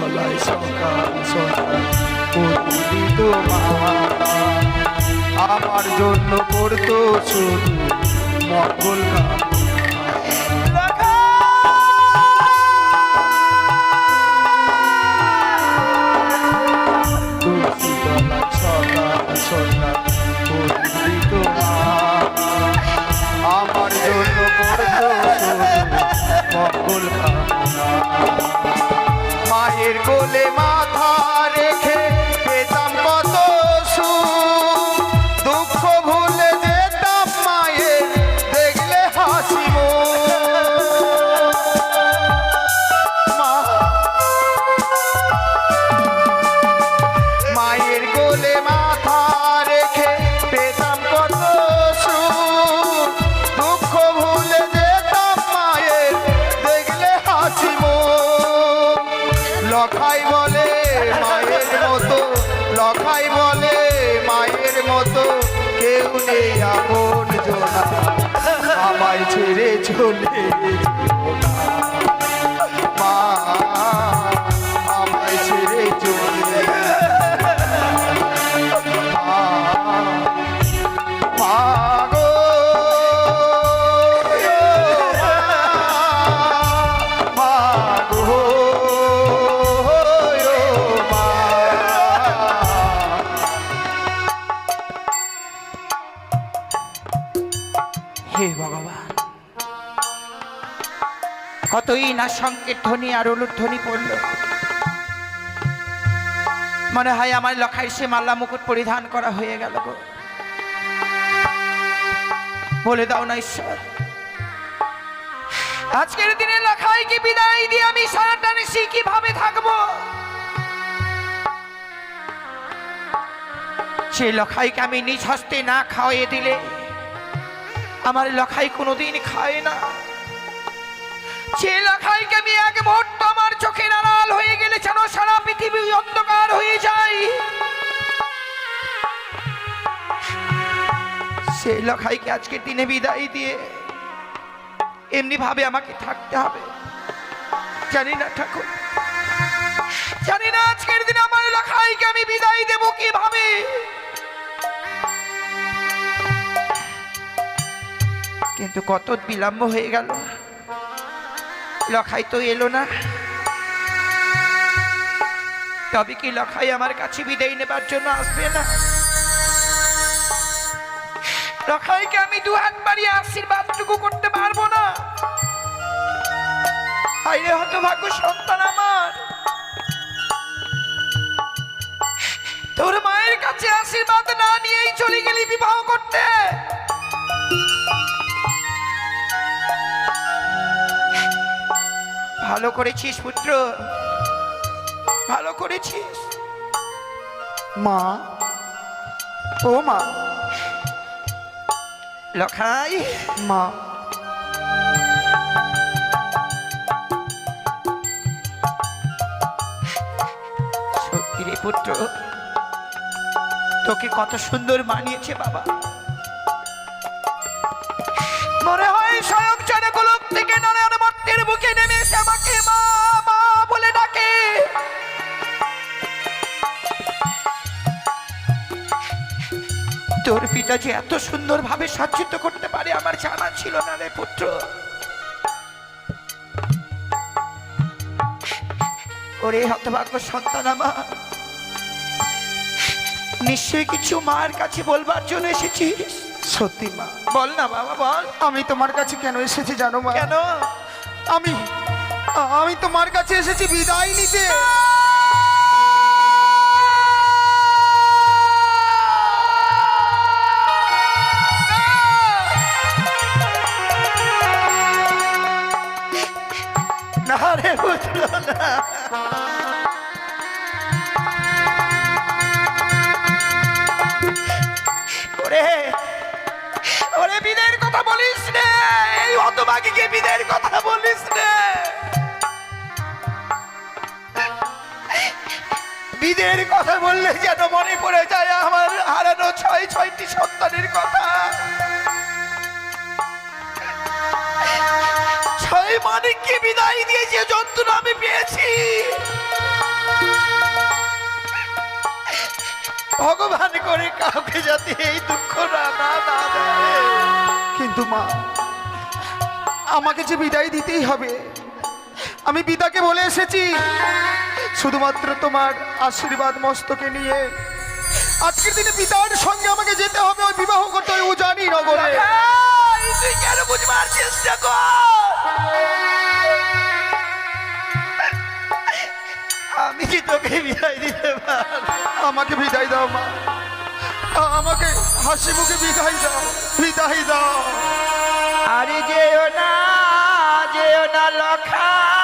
গলায় সকাল সকাল প্রতিদিত মা আমার জন্য করতো শুধু মঙ্গল তুলসী কোলে মাথা রেখে পেতাম কত সুখ। দুঃখ ভুলে যেতাম মায়ের, দেখলে হাসি লখাই বলে মায়ের মতো, লখাই বলে মায়ের মতো, কেউ নেই আপন জোনা আমায় ছেড়ে চলে না সংকেত ধ্বনি আর উলুর ধ্বনি পড়ল। মনে হয় আমার লখাই সে মাল্লা মুকুট পরিধান করা হয়ে গেল গো। বলে দাও না ঈশ্বর। আজকের দিনে লখাইকে বিদায় দিয়ে আমি সারাটা নিশি কীভাবে থাকব? সেই লখাইকে আমি নিজ হস্তে না খাওয়াইয়ে দিলে, আমার লখাই কোনোদিন খায় না। সে লখাইকে আমি আমার চোখের আড়াল হয়ে গেলে যেন সারা পৃথিবী অন্ধকার হয়ে যায়। সেই লখাইকে আজকে দিনে বিদায় দিয়ে এমনি ভাবে আমাকে থাকতে হবে। জানি না ঠাকুর। জানি না আজকের দিনে আমার লখাইকে আমি বিদায় দেবো কীভাবে। কিন্তু কত বিলম্ব হয়ে গেল। লখাই তো এলো না। তবে কি লখাই আমার কাছে বিদায় নেবার জন্য আসবে না? লখাইকে আমি দু হাত বাড়িয়ে আশীর্বাদটুকু করতে পারব না। হাইরে হতভাগ্য সন্তান আমার। তোর মায়ের কাছে আশীর্বাদ না নিয়েই চলে গেলি বিবাহ করতে। ভালো করেছিস পুত্র। ভালো করেছিস। মা ও মা। লখাই। মা। সত্যি রে পুত্র তোকে কত সুন্দর মানিয়েছে বাবা। মনে হয় স্বয়ং জনগোলক থেকে নারায়ণ মর্তের বুকে নেমে এসে আমাকে মা মা বলে ডাকে। তোর পিতা যে এত সুন্দর ভাবে সজ্জিত করতে পারে আমার জানা ছিল না রে পুত্র। ওরে হতভাগ্য সন্তান আমার। নিশ্চয়ই কিছু মার কাছে বলবার জন্য এসেছিস। সত্যি মা বল না বাবা বল। আমি তোমার কাছে কেন এসেছি জানো মা? কেন? আমি আমি তোমার কাছে এসেছি বিদায় নিতে। না ওরে ওরে বিদের কথা বলিস? বাকিকে বিদায়ের কথা বলিস রে। বিদের কথা বললে যেন মনে পড়ে যায় আমার হারানো ছয় ছয়টি সন্তানের কথা। ছয় মানিককে বিদায় দিয়ে যে যন্ত্রণা আমি পেয়েছি। ভগবান করে কাউকে যাতে এই দুঃখ না না কিন্তু মা আমাকে যে বিদায় দিতেই হবে আমি পিতাকে বলে এসেছি। শুধুমাত্র তোমার আশীর্বাদ মস্তকে নিয়ে। আজকের দিনে পিতার সঙ্গে আমাকে যেতে হবে ওই বিবাহ করতে ওই জানি নগরে। তুই কেন বুঝবার চেষ্টা কর? আমি কি তোকে বিদায় দিতে আমাকে বিদায় দাও মা। আমাকে হাসি মুখে বিদায় দাও বিদায় দাও। আরে যেও না যেও না লখা।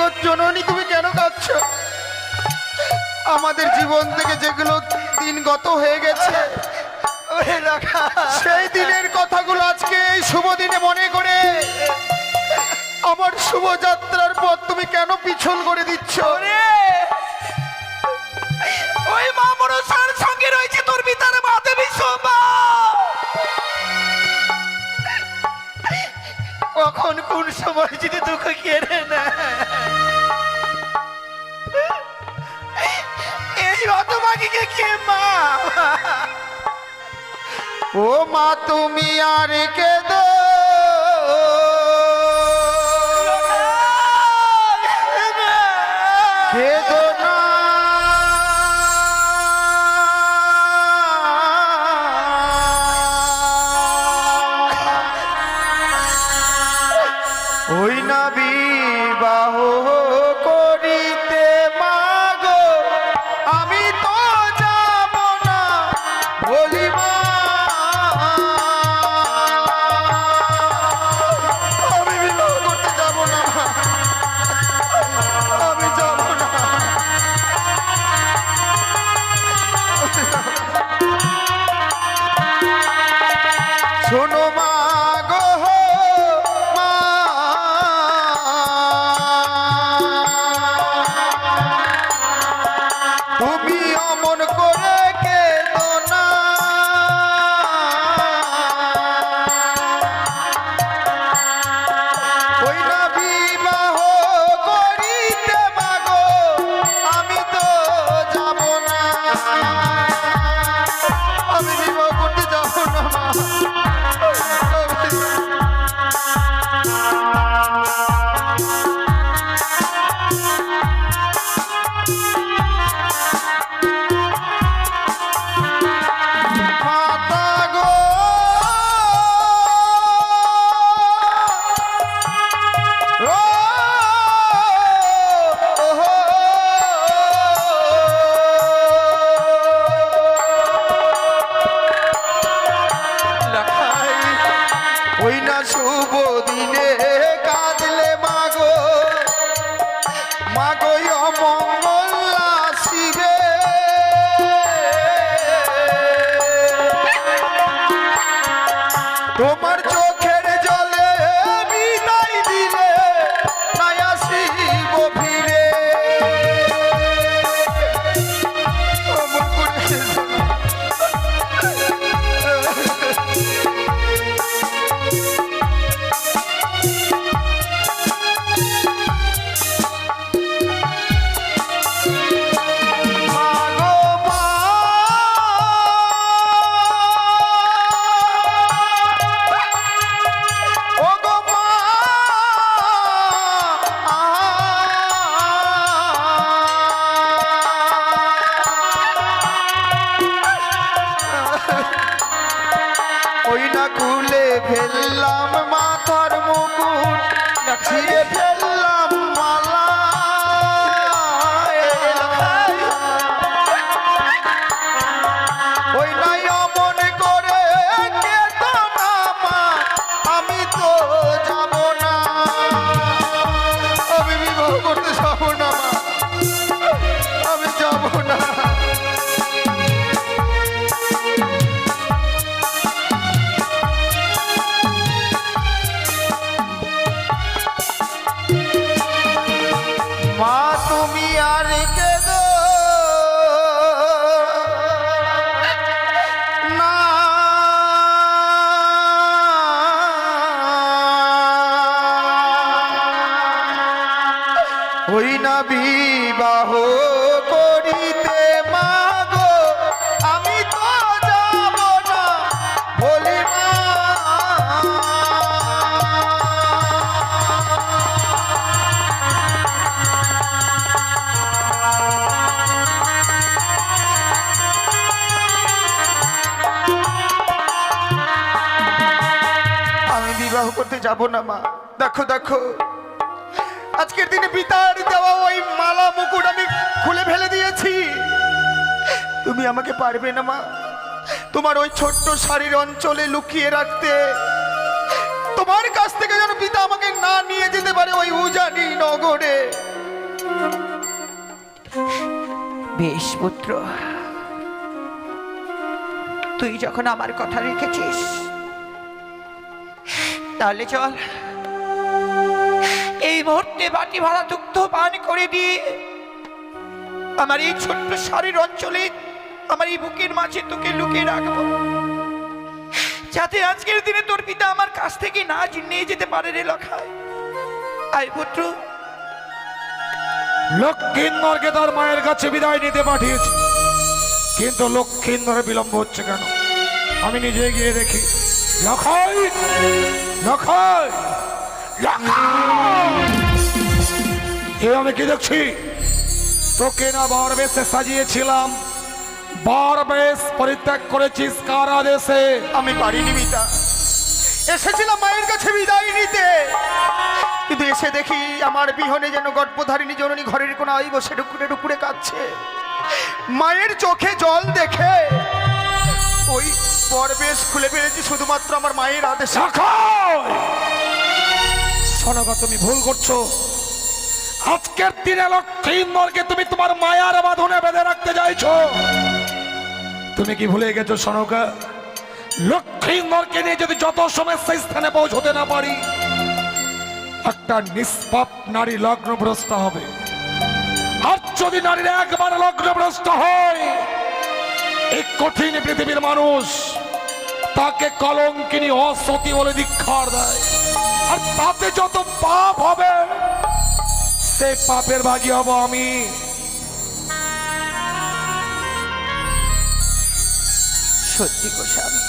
জগৎ জননী তুমি কেন কাঁদছ? আমাদের জীবন থেকে যেগুলো দিন গত হয়ে গেছে সেই দিনের কথাগুলো আজকে এই শুভ দিনে মনে করে আমার শুভযাত্রার পর তুমি কেন পিছল করে দিচ্ছ? রে ওই মা সঙ্গে রয়েছে তোর কখন কোন সময় যদি দুঃখ কেড়ে নেয়? হতভাগীকে কে মা। ও মা তুমি আর কেদো। ওই না যাব না, মা। দেখো দেখো। আজকের দিনে পিতার দেওয়া ওই মালা, মুকুট আমি খুলে ফেলে দিয়েছি। তুমি আমাকে পারবে না, মা। তোমার ওই ছোট্ট শাড়ির অঞ্চলে লুকিয়ে রাখতে। তোমার কাছ থেকে যেন পিতা আমাকে না নিয়ে যেতে পারে ওই উজানি নগরে। বেশ, পুত্র। তুই যখন আমার কথা রেখেছিস তাহলে চল। এই মুহূর্তে বাটি ভাড়া দুগ্ধ পান করে দিয়ে আমার এই ছোট্ট শাড়ির অঞ্চলে আমার এই বুকের মাঝে তোকে লুকিয়ে রাখব। যাতে আজকের দিনে তোর পিতা আমার কাছ থেকে না নিয়ে যেতে পারে রে লখায় আয় পুত্র। লক্ষ্মীন্দরকে তার মায়ের কাছে বিদায় নিতে পাঠিয়েছে। কিন্তু লক্ষ্মীন্দরের বিলম্ব হচ্ছে কেন? আমি নিজে গিয়ে দেখি। লখায় লখাই! এ আমি কি দেখছি? তোকে না বার বেশে সাজিয়েছিলাম। বার বেশ পরিত্যাগ করেছিস কার আদেশে? আমি পারিনি পিতা এসেছিলাম মায়ের কাছে বিদায় নিতে। কিন্তু এসে দেখি আমার বিহনে যেন গর্ভধারিণী জননী ঘরের কোন আই বসে ডুকুরে ডুকুরে কাঁদছে। মায়ের চোখে জল দেখে ওই পরবেশ খুলে ফেলেছি শুধুমাত্র আমার মায়ের আদেশ। শোনগা তুমি ভুল করছ। আজকের দিনে লক্ষ্মীন্দরকে তুমি তোমার মায়ার বাঁধনে বেঁধে রাখতে চাইছো। তুমি কি ভুলে গেছো শোনকা লক্ষ্মীন্দরকে নিয়ে যদি যত সময় সেই স্থানে পৌঁছতে না পারি, একটা নিষ্পাপ নারী লগ্নভ্রষ্ট হবে। আর যদি নারীরা একবার লগ্নভ্রষ্ট হয় এই কঠিন পৃথিবীর মানুষ তাকে কলঙ্কিনী অসতী বলে দীক্ষার দেয়। আর তাতে যত পাপ হবে, সেই পাপের ভাগী হব আমি। সত্যি গো স্বামী,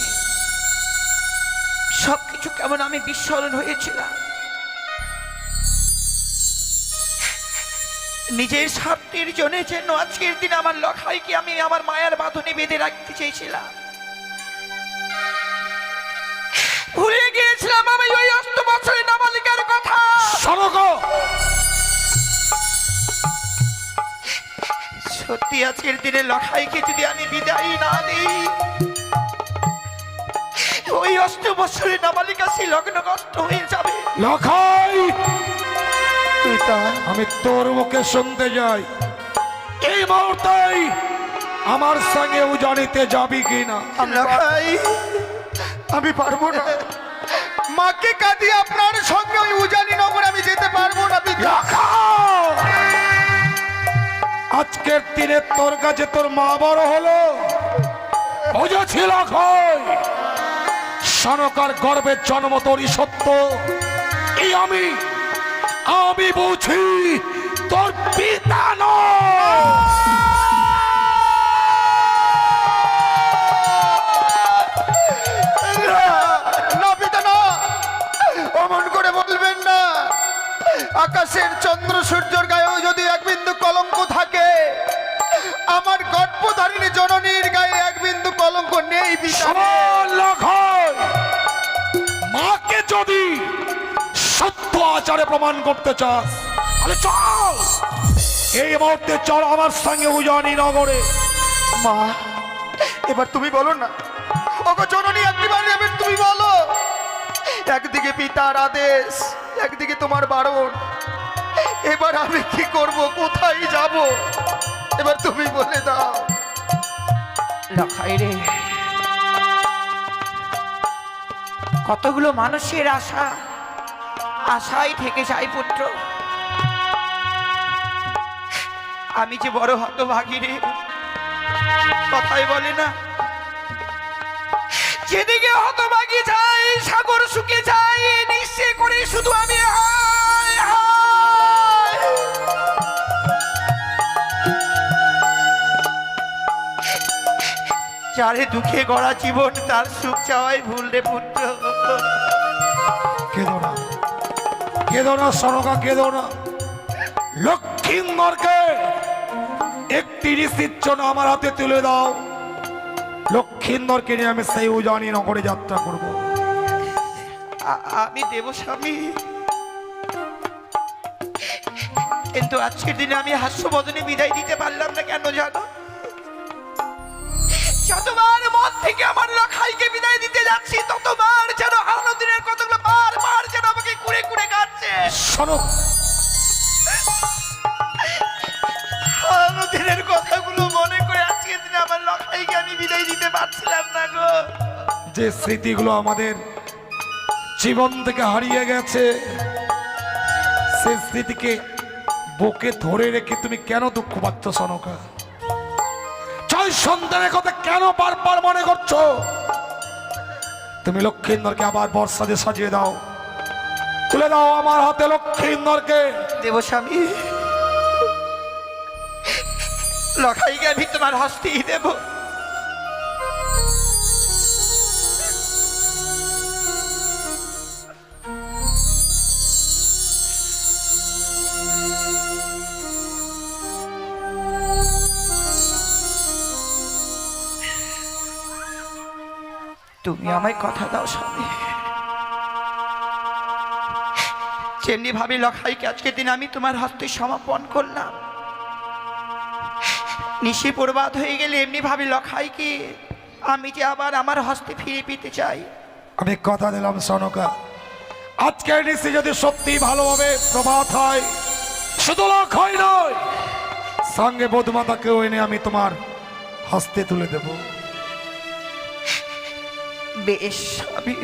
সবকিছু কেমন আমি বিস্মরণ হয়েছিলাম। নিজের স্বার্থের জন্য যেন আজকের দিন আমার লখাইকে আমি আমার মায়ের বাঁধনে বেঁধে রাখতে চেয়েছিলাম। ভুলে গিয়েছিলাম আমি ওই অষ্ট বছরের নাবালিকার কথা। সনক সত্যি আজকের দিনে লখাইকে যদি আমি বিদায় না দিই ওই অষ্ট বছরের নাবালিকা সে লগ্নগ্রস্ত হয়ে যাবে। লখাই! পিতা আমি তোর মুখে শুনতে যাই। এই মুহূর্তেই আমার সঙ্গে উজানিতে যাবি কিনা লখাই আমি পারব না। মাকে কাঁদিয়ে আপনার সঙ্গে ওই উজানি নগর আমি যেতে পারব না পিতা। আজকের দিনে তোর কাছে তোর মা বড় হলো। বুঝেছি লখাই সনকার গর্বের জন্ম তোরই সত্য। এই আমি আমি বুঝি তোর পিতা না, না পিতা না। অমন করে বলবেন না। আকাশের চন্দ্র সূর্যর গায়েও যদি এক বিন্দু কলঙ্ক থাকে আমার গর্ভধারিণী জননীর গায়ে এক বিন্দু কলঙ্ক নেই মাকে যদি সত্য আচারে প্রমাণ করতে চাস। তাহলে চল। এই মুহূর্তে চল আমার সঙ্গে উজানি নগরে। মা এবার তুমি বলো না। ওগো জননী একবার এবার তুমি বলো। একদিকে পিতার আদেশ একদিকে তোমার বারণ। এবার আমি কি করব কোথায় যাব? এবার তুমি বলে দাও। রে। কতগুলো মানুষের আশা। আশাই থেকে যায় পুত্র। আমি যে বড় হতভাগী রে, কথাই বলে না। যেদিকে হতভাগী যাই, সাগর শুকে যাই নিশ্চয় করে শুধু আমি যারে দুঃখে গড়া জীবন, তার সুখ চাওয়াই ভুল রে পুত্র। কেঁদো না কেঁদো না সনকা কেঁদো না। লক্ষ্মীন্দরকে একটি জন্য আমার হাতে তুলে দাও। লক্ষ্মীন্দরকে নিয়ে আমি সেই উজানি নগরে যাত্রা করব। আমি দেব স্বামী। কিন্তু আজকের দিনে আমি হাস্যবদনে বিদায় দিতে পারলাম না, কেন জানো? যতবার মন থেকে আমার লখাইকে স্মৃতিগুলো আমাদের জীবন থেকে হারিয়ে গেছে। সেই স্মৃতিকে বুকে ধরে রেখে তুমি কেন দুঃখ পাচ্ছ, সনকা? ছয় সন্তানের কথা কেন বারবার মনে করছ? তুমি লক্ষ্মীন্দরকে আবার বর্ষা দিয়ে সাজিয়ে দাও। তুলে দাও আমার হাতে লক্ষ্মীন্দরকে দেবস্বামী লখাইকে আমি তোমার হস্তেই দেব। তুমি আমায় কথা দাও স্বামী। যেমনি ভাবে লখাইকে আজকে দিন আমি তোমার হস্তে সমাপন করলাম। নিশি প্রবাদ হয়ে গেলে এমনি ভাবে লখাইকে আমি যে আবার আমার হস্তে ফিরে পেতে চাই। আমি কথা দিলাম, সনকা। আজকে নিশ্চয় যদি সত্যি ভালোভাবে প্রভাত হয়, শুধু হয় নয়, সঙ্গে বধুমাতাকেও এনে আমি তোমার হস্তে তুলে দেব। বেশ। আমি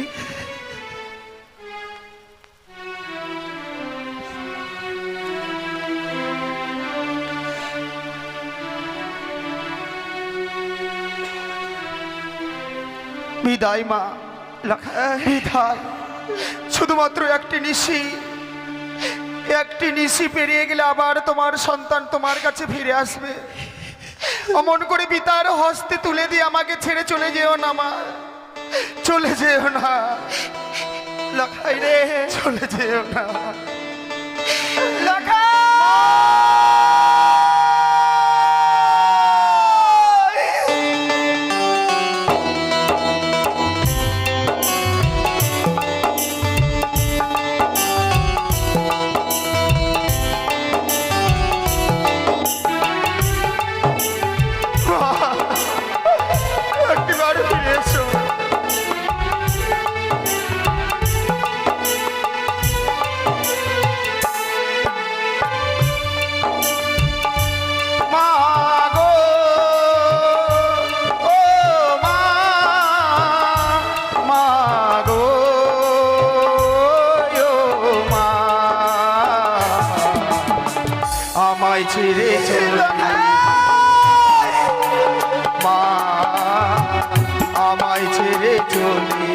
বিদায়, মা। বিদায়। শুধুমাত্র একটি নিশি। একটি নিশি পেরিয়ে গেলে আবার তোমার সন্তান তোমার কাছে ফিরে আসবে। অমন করে পিতার হস্তে তুলে দিয়ে আমাকে ছেড়ে চলে যেও না, মা। চলে যেও না। লখাই রে। চলে যেও না। আমায় ছেড়ে মা আমায় ছেড়ে চলে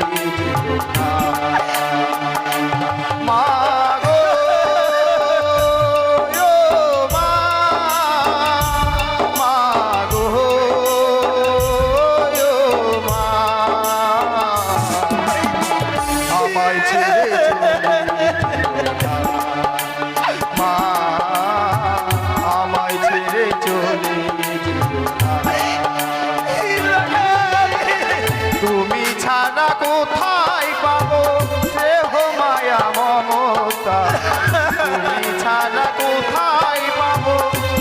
কোথায় পাবো?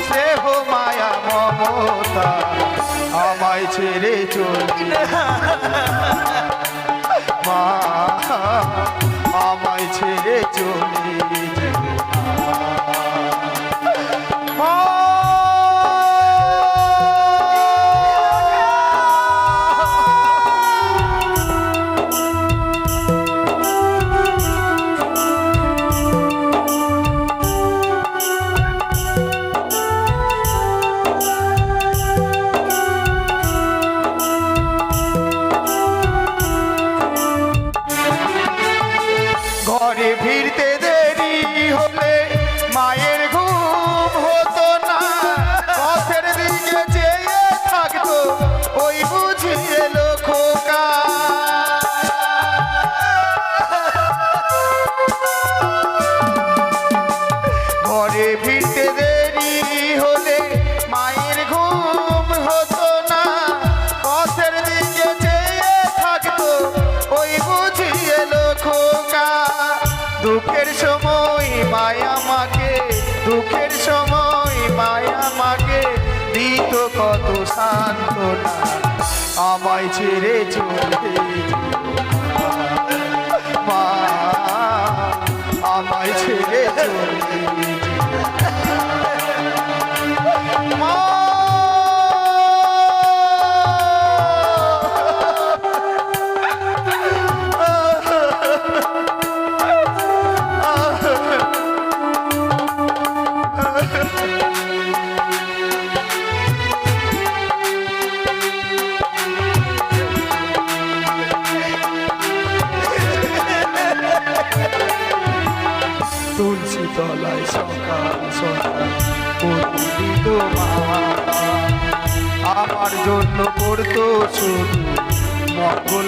সে হো মায়া মমতা আমায় ছেড়ে চলি মা আমায় ছেড়ে চলি সান্ত্বনা আমায় ছেড়ে চলে না। মা আমায় ছেড়ে চলে শুধু মঙ্গল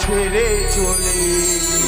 ছেড়ে চলে